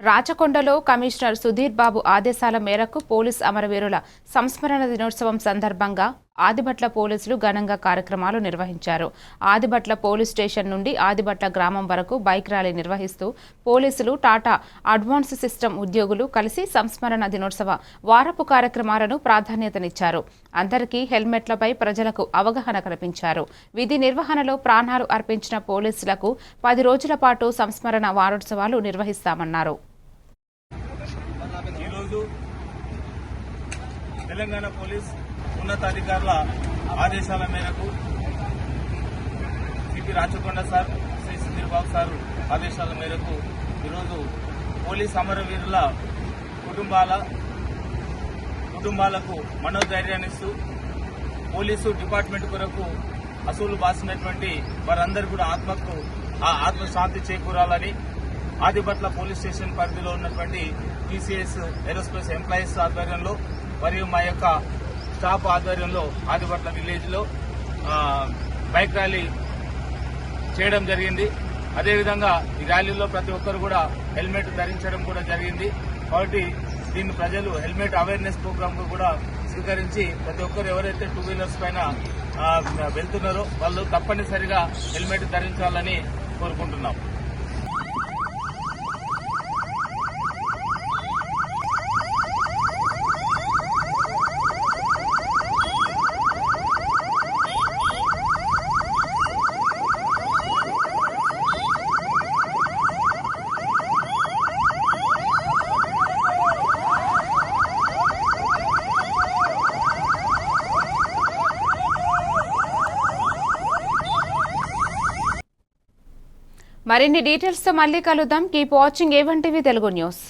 రాచకొండలో commissioner Sudheer Babu ఆదేశాల మేరకు police అమరవీరుల సంస్మరణ దినోత్సవం సందర్భంగా ఆదిబట్ల పోలీసులు ఘనంగా కార్యక్రమాలు నిర్వహించారు. ఆదిబట్ల పోలీస్ స్టేషన్ నుండి ఆదిబట్ల గ్రామం వరకు బైక్ ర్యాలీ నిర్వహిస్తూ పోలీసులు టాటా అడ్వాన్స్ సిస్టమ్ ఉద్యోగులు కలిసి సంస్మరణ దినోత్సవ వారపు కార్యక్రమాలను ప్రాధాన్యతనిచ్చారు. అందరికీ హెల్మెట్లపై ప్రజలకు అవగాహన కల్పించారు. విధి నిర్వహణలో ప్రాణాలు అర్పించిన పోలీసులకు పది రోజుల పాటు సంస్మరణ వారోత్సవాలు నిర్వహిస్తామన్నారు. తెలంగాణ పోలీస్ ఉన్నతాధికారుల ఆదేశాల మేరకు CP Rachakonda sir Shri Sudhir sir sir ఆదేశాల మేరకు ఈరోజు పోలీస్ అమరవీరుల కుటుంబాల కుటుంబాలకు మనోధైర్యాన్ని ఇస్తూ పోలీసు డిపార్ట్మెంట్ కొరకు అసూలు బాసినటువంటి వారందరూ కూడా ఆత్మకు ఆ ఆత్మశాంతి చేకూరాలని ఆదిపట్ల పోలీస్ స్టేషన్ పరిధిలో ఉన్నటువంటి టీసీఎస్ ఏరోస్పేస్ ఎంప్లాయీస్ ఆధ్వర్యంలో మరియు మా యొక్క షాప్ ఆధ్వర్యంలో ఆదిపట్ల విలేజ్లో బైక్ ర్యాలీ చేయడం జరిగింది. అదేవిధంగా ఈ ర్యాలీలో ప్రతి ఒక్కరు కూడా హెల్మెట్ ధరించడం కూడా జరిగింది. కాబట్టి దీన్ని ప్రజలు హెల్మెట్ అవేర్నెస్ ప్రోగ్రామ్ కూడా స్వీకరించి ప్రతి ఒక్కరు ఎవరైతే టూ వీలర్స్ పైన వెళ్తున్నారో వాళ్ళు తప్పనిసరిగా హెల్మెట్ ధరించాలని కోరుకుంటున్నాం. మరిన్ని డీటెయిల్స్తో మళ్ళీ కలుద్దాం. Keep watching A one TV Telugu news.